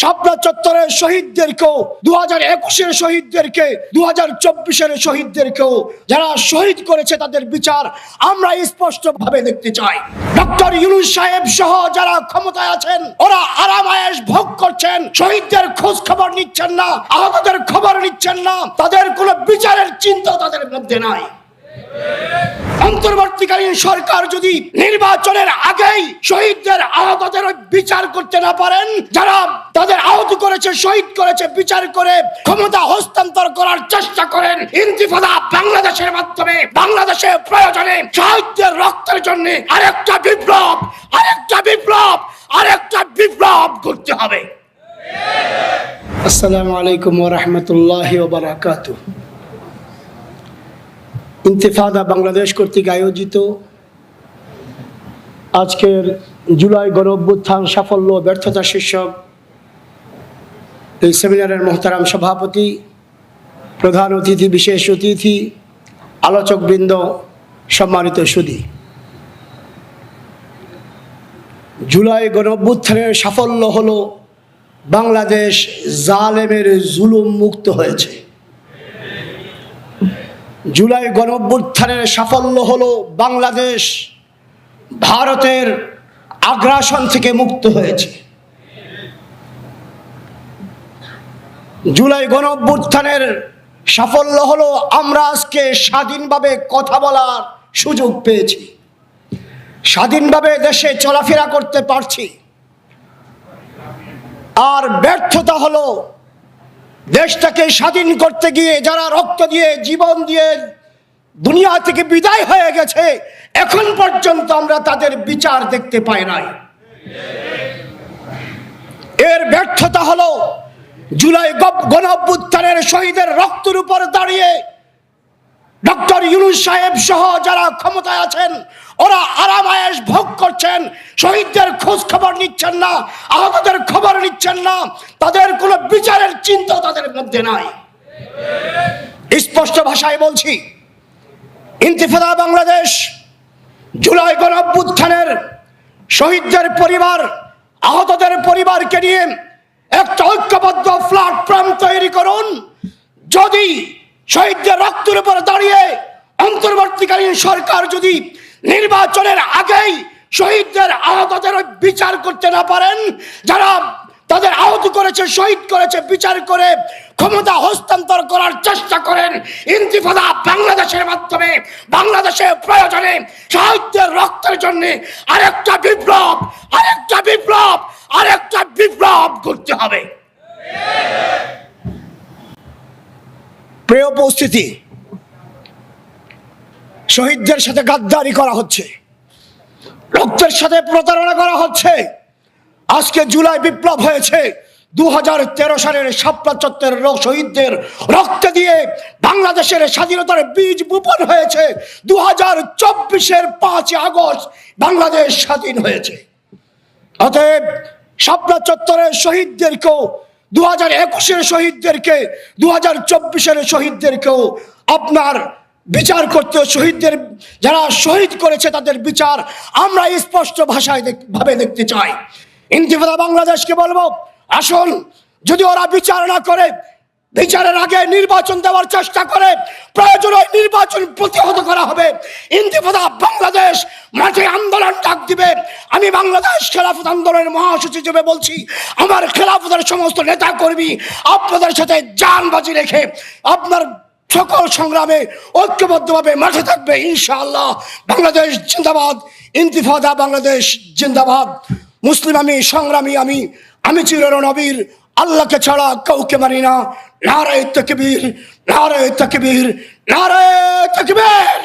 শাপলা চত্বরের শহীদদেরকেও দু হাজার একুশের শহীদদেরকে দু হাজার চব্বিশের শহীদদেরকেও যারা শহীদ করেছে তাদের বিচার আমরা স্পষ্ট ভাবে দেখতে চাই। ডক্টর ইউনুস সাহেব সহ যারা ক্ষমতায় আছেন, ওরা আরামায়েশ ভোগ করছেন, শহীদদের খোঁজ খবর নিচ্ছেন না, আহতদের খবর নিচ্ছেন না, তাদের কোনো বিচারের চিন্তা তাদের মধ্যে নাই। অন্তর্বর্তীকালীন সরকার যদি নির্বাচনের আগেই শহীদদের আহতদের বিচার করতে না পারেন, যারা তাদের আহত করেছে, শহীদ করেছে, বিচার করে ক্ষমতা হস্তান্তর করার চেষ্টা করেন, ইন্তিফাদা বাংলাদেশের মাধ্যমে বাংলাদেশের প্রয়োজনে শহীদদের রক্তের জন্য আরেকটা বিপ্লব আরেকটা বিপ্লব আরেকটা বিপ্লব করতে হবে। আসসালামু আলাইকুম ওয়া রাহমাতুল্লাহি ওয়া বারাকাতুহু। ইন্তেফাদা বাংলাদেশ কর্তৃক আয়োজিত আজকের জুলাই গণ অভ্যুত্থান সাফল্য ব্যর্থতা শীর্ষক এই সেমিনারের মোহতারাম সভাপতি, প্রধান অতিথি, বিশেষ অতিথি, আলোচকবৃন্দ, সম্মানিত সুদী। জুলাই গণ অভ্যুত্থানের সাফল্য হলো বাংলাদেশ জালেমের জুলুম মুক্ত হয়েছে। জুলাই গণঅভ্যুত্থানের সাফল্য হলো বাংলাদেশ ভারতের আগ্রাসন থেকে মুক্ত হয়েছে। জুলাই গণঅভ্যুত্থানের সাফল্য হলো আমরা আজকে স্বাধীনভাবে কথা বলার সুযোগ পেয়েছি। স্বাধীনভাবে দেশে চলাফেরা করতে পারছি। আর ব্যর্থতা হলো দেশটাকে স্বাধীন করতে গিয়ে যারা রক্ত দিয়ে, জীবন দিয়ে দুনিয়া থেকে বিদায় হয়ে গেছে, এখন পর্যন্ত আমরা তাদের বিচার দেখতে পাই নাই। এর ব্যর্থতা হলো জুলাই গণ শহীদের রক্তের উপর দাঁড়িয়ে ডক্টর ইউনুস সাহেব সহ যারা ক্ষমতায় আছেন, ওরা আরাম আরামায়েশ ভোগ করছেন, শহীদদের খোঁজ খবর নিচ্ছেন না, আহতদের খবর নিচ্ছেন না, তাদের কোনো বিচারের চিন্তা তাদের মধ্যে নাই। স্পষ্ট ভাষায় বলছি, ইন্তিফাদা বাংলাদেশ, জুলাই গণ অভ্যুত্থানের শহীদদের পরিবার, আহতদের পরিবারকে নিয়ে একটা ঐক্যবদ্ধ প্ল্যাটফর্ম তৈরি করুন, যদি শহীদদের রক্তের উপর দাঁড়িয়ে অন্তর্বর্তীকালীন সরকার যদি নির্বাচনের আগেই শহীদদের আহতদের বিচার করতে না পারেন, যারা তাদের আহত করেছে, শহীদ করেছে, বিচার করে ক্ষমতা হস্তান্তর করার চেষ্টা করেন, ইন্তিফাদা বাংলাদেশের মাধ্যমে, বাংলাদেশের প্রয়োজনে শহীদদের রক্তের জন্য আরেকটা বিপ্লব আরেকটা বিপ্লব আরেকটা বিপ্লব করতে হবে। প্রিয় উপস্থিতি শহীদদের সাথে গাদ্দারি করা হচ্ছে। রক্তের সাথে প্রতারণা করা হচ্ছে। আজকে জুলাই বিপ্লব হয়েছে। দু হাজার তেরো সালের শাপলা চত্বরের শহীদদের রক্ত দিয়ে বাংলাদেশের স্বাধীনতার বীজ বপন হয়েছে। দু হাজার চব্বিশের পাঁচ আগস্ট বাংলাদেশ স্বাধীন হয়েছে। অতএব শাপলা চত্বরের শহীদদেরকেও দু হাজার একুশের শহীদদেরকে দু হাজার চব্বিশের শহীদদেরকেও আপনার বিচার করতে শহীদদের যারা শহীদ করেছে তাদের বিচার আমরা স্পষ্ট ভাষায় ভাবে দেখতে চাই। ইন্তিফাদা বাংলাদেশকে বলব, আসুন, যদি ওরা বিচার না করে, বিচারের আগে নির্বাচন দেওয়ার চেষ্টা করে, প্রয়োজন নির্বাচন প্রতিহত করা হবে। ইন্তিফাদা বাংলাদেশ মাঠে আন্দোলন ডাক দিবে আমি বাংলাদেশ খেলাফত আন্দোলনের মহাসচিব হিসেবে বলছি, আমার খেলাফতের সমস্ত নেতা কর্মী আপনাদের সাথে জানবাজি রেখে আপনার সকল সংগ্রামে ঐক্যবদ্ধভাবে মাঠে থাকবে, ইনশাআল্লাহ। বাংলাদেশ জিন্দাবাদ, ইন্তিফাদা বাংলাদেশ জিন্দাবাদ। মুসলিম আমি, সংগ্রামী আমি আমি চির নবীর, আল্লাহকে ছাড়া কাউকে মানি না। নারায় তকবীর নারায় তকবীর নারায় তকবীর।